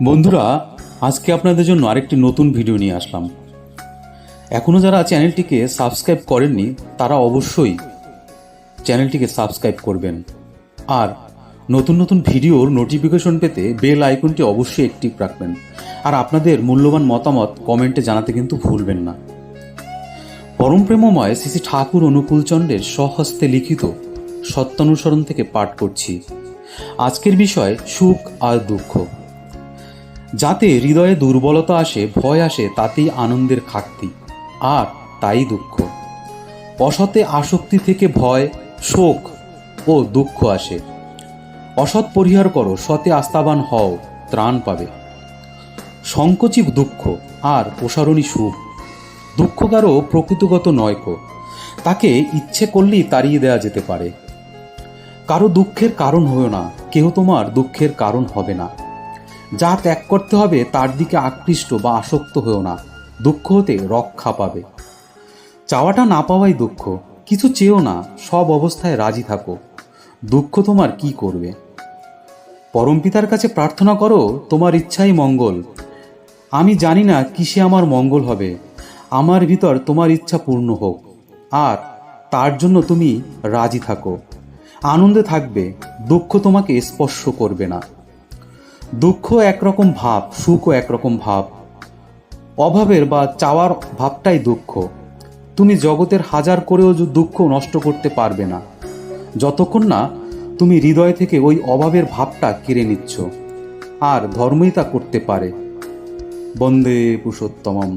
বন্ধুরা, আজকে আপনাদের জন্য আরেকটি নতুন ভিডিও নিয়ে আসলাম। এখনও যারা চ্যানেলটিকে সাবস্ক্রাইব করেননি, তারা অবশ্যই চ্যানেলটিকে সাবস্ক্রাইব করবেন। আর নতুন নতুন ভিডিওর নোটিফিকেশন পেতে বেল আইকনটি অবশ্যই অ্যাক্টিভ রাখবেন। আর আপনাদের মূল্যবান মতামত কমেন্টে জানাতে কিন্তু ভুলবেন না। পরম প্রেমময় শ্রী ঠাকুর অনুকূলচন্দ্রের স্বহস্তে লিখিত সত্যানুসরণ থেকে পাঠ করছি। আজকের বিষয় সুখ আর দুঃখ। যাতে হৃদয়ে দুর্বলতা আসে, ভয় আসে, তাতেই আনন্দের খাকতি আর তাই দুঃখ। অসতে আসক্তি থেকে ভয়, শোক ও দুঃখ আসে। অসৎ পরিহার করো, সতে আস্থাবান হও, ত্রাণ পাবে। সংকোচিত দুঃখ আর প্রসারণী সুখ। দুঃখ কারও প্রকৃতিগত নয়ক। তাকে ইচ্ছে করলেই তাড়িয়ে দেওয়া যেতে পারে। কারও দুঃখের কারণ হয়েও না কেউ তোমার দুঃখের কারণ হবে না। যা ত্যাগ করতে হবে তার দিকে আকৃষ্ট বা আসক্ত হয়েও না। দুঃখ হতে রক্ষা পাবে। চাওয়াটা না পাওয়াই দুঃখ। কিছু চেয়েও না, সব অবস্থায় রাজি থাকো। দুঃখ তোমার কি করবে? পরমপিতার কাছে প্রার্থনা করো, তোমার ইচ্ছাই মঙ্গল। আমি জানি না কিসে আমার মঙ্গল হবে। আমার ভিতর তোমার ইচ্ছা পূর্ণ হোক। আর তার জন্য তুমি রাজি থাকো। আনন্দে থাকবে। দুঃখ তোমাকে স্পর্শ করবে না। দুঃখ একরকম ভাব, সুখও একরকম ভাব। অভাবের বা চাওয়ার ভাবটাই দুঃখ। তুমি জগতের হাজার করেও দুঃখ নষ্ট করতে পারবে না। যতক্ষণ না তুমি হৃদয় থেকে ওই অভাবের ভাবটা কেড়ে নিচ্ছ। আর ধর্মই তা করতে পারে। বন্দে পুরুষোত্তমম।